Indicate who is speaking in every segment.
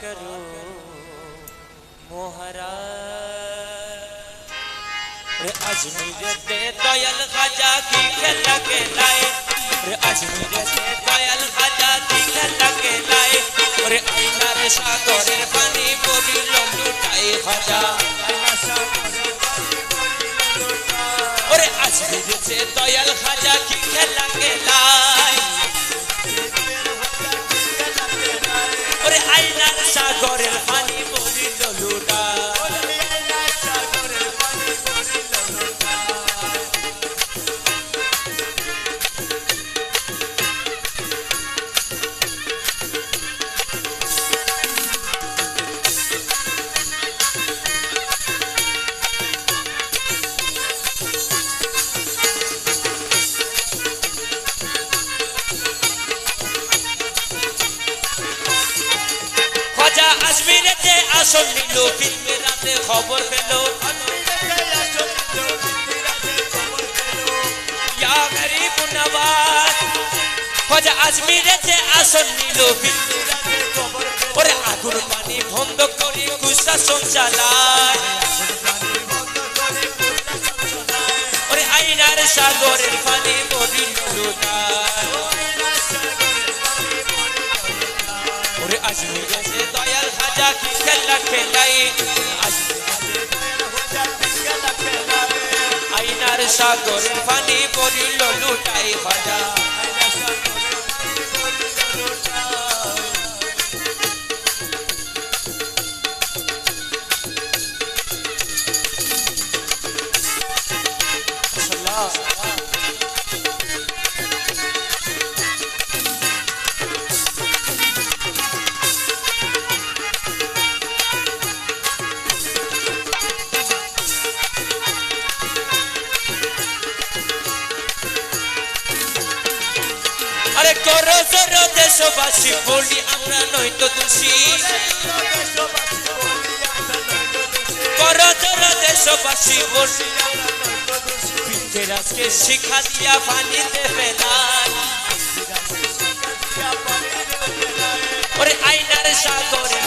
Speaker 1: करो मोहरा अजमेर ते दयाल खाजा की लगे लाए रे अजमेर ते दयाल खाजा की लगे लाए रे और रे सागरेर पानी बोली लंडुटाई खाजा रे अजमेर से दयाल खाजा की लगे लाए रे आईना পানি আজমিরেতে আসন নিল, ফিল্মে রাতে খবর পেল। আজমিরেতে আসন নিল ওরে আগুন পানি বন্ধ করে কুশাসন চালায়। ওরে আইনার সাগরের পানি পড়িল লুটায় আজমিরে সে দয়াল কি খেলা খেলাই আইনার পানি পড়িল লুটাই খাজা আরে করো জোরো দেশবাসী বলি, আমরা নই তো দোষী। করো জোরো দেশবাসী বলি আমরা শিখা দিয়া পানিতে ফেলাই ওরে আইনার সাগরে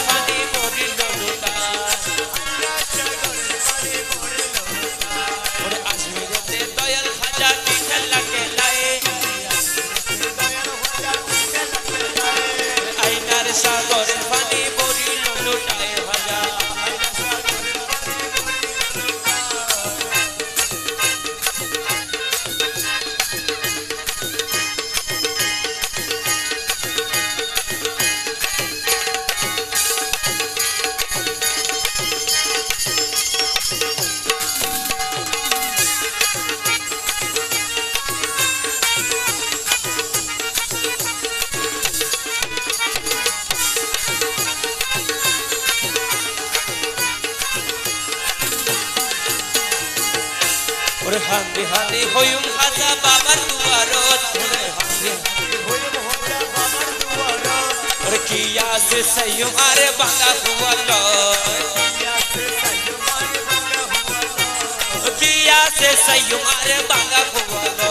Speaker 1: ওরে হান্দি হান্দি হইম খাজা বাবার দুয়ারত। ওরে সইম আরে বাঙ্গা হুয়াল ওরে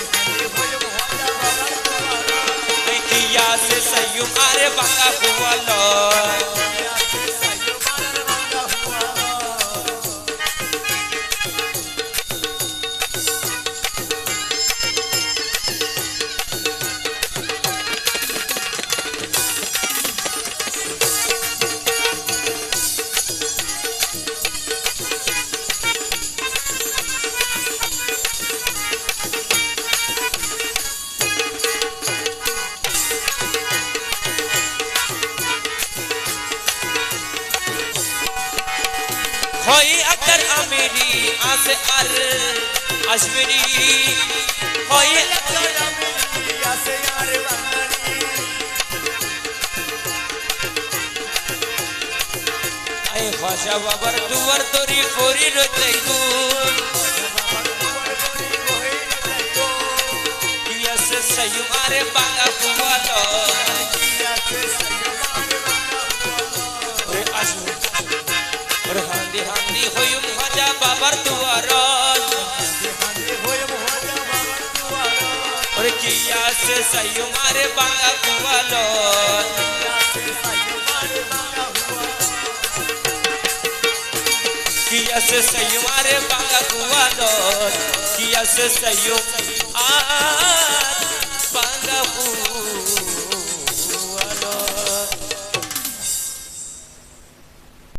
Speaker 1: আছে সৈয়ুম আরে বাঙ্গা হুয়াল মেরি আসে আর আসবেরি হয়ে আই ভাষা বাবার দুয়ার তরি পরি আরে বাঙা Yas sayumar banga kuwalo Yas sayumar banga kuwalo